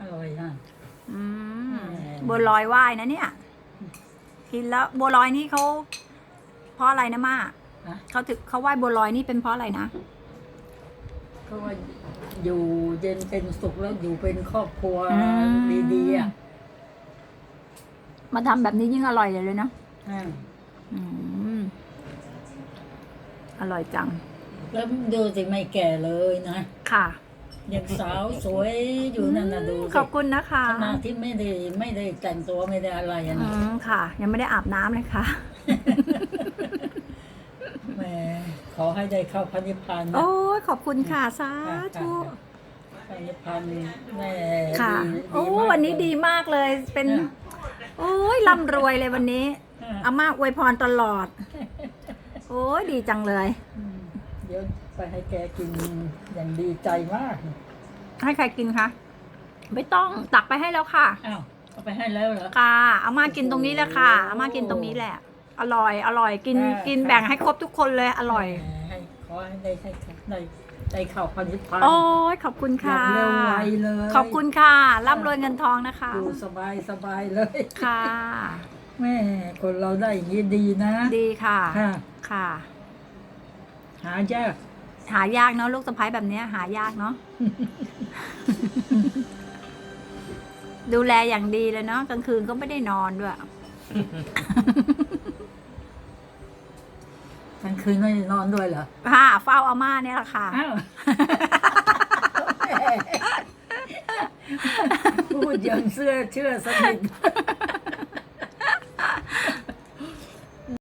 อร่อยนะอืมแหมบัวลอยว่ายนะเนี่ย กินแล้วบัวลอยนี่เขาเพราะอะไรนะมานะเขาถึงเขาไหว้บัวลอยนี่เป็นเพราะอะไรนะก็ว่าอยู่เย็นเป็นสุขแล้วอยู่เป็นครอบครัวอืมดีๆอะมาทำแบบนี้ยิ่งอร่อยเลยเลยเนาะอ่าอืมอร่อยจัง แล้วดูสิไม่แก่เลยนะ ค่ะ ยังสาวสวยอยู่นั่นนะดูสิขอบคุณนะคะขณะที่ไม่ได้ไม่ได้แต่งตัวไม่ได้อะไรอะอืนะมค่ะ ยังไม่ได้อาบน้ำเลยค่ะ แหมขอให้ได้เข้าพันิพพานนะ โอ้ยขอบคุณค่ะสาธุพันิพพานแม่ค่ะ ดีโอ้มากวันนี้ดีมากเลยเป็นอะโอ้ยร่ำรวยเลยวันนี้อะอาม่าอวยพรตลอด โอ้ยดีจังเลยอืม เดี๋ยวไปให้แกกินอย่างดีใจมาก ให้ใครกินคะ ไม่ต้องตักไปให้แล้วค่ะ อ้าวเอาไปให้แล้วเหรอ ค่ะอาม่ากินตรงนี้แหละค่ะอาม่ากินตรงนี้แหละ อร่อย อร่อย กินอ่ากินค่ะ แบ่งให้ครบทุกคนเลย อร่อยแหมให้ขอให้ได้ให้ได้ได้เข้าพันิพพานโอ้ยขอบคุณอย่าค่ะงเร็วไวเลยขอบคุณค่ะ ร่ำรวยเงินทองนะคะ อยู่สบายสบายเลย ค่ะ แม่คนเราได้อย่างนี้ดีนะดีค่ะ ค่ะ ค่ะ หายาก หายากเนาะลูกสะพ้ายแบบเนี้ย หายากเนาะ ดูแลอย่างดีเลยเนาะกลางคืนก็ไม่ได้นอนด้วย กลางคืนไม่ได้นอนด้วยเหรอค่ะ เฝ้าอาม่าเนี่ยแหละค่ะ อ้าวพูดอย่างเสื้อเชื่อสนิท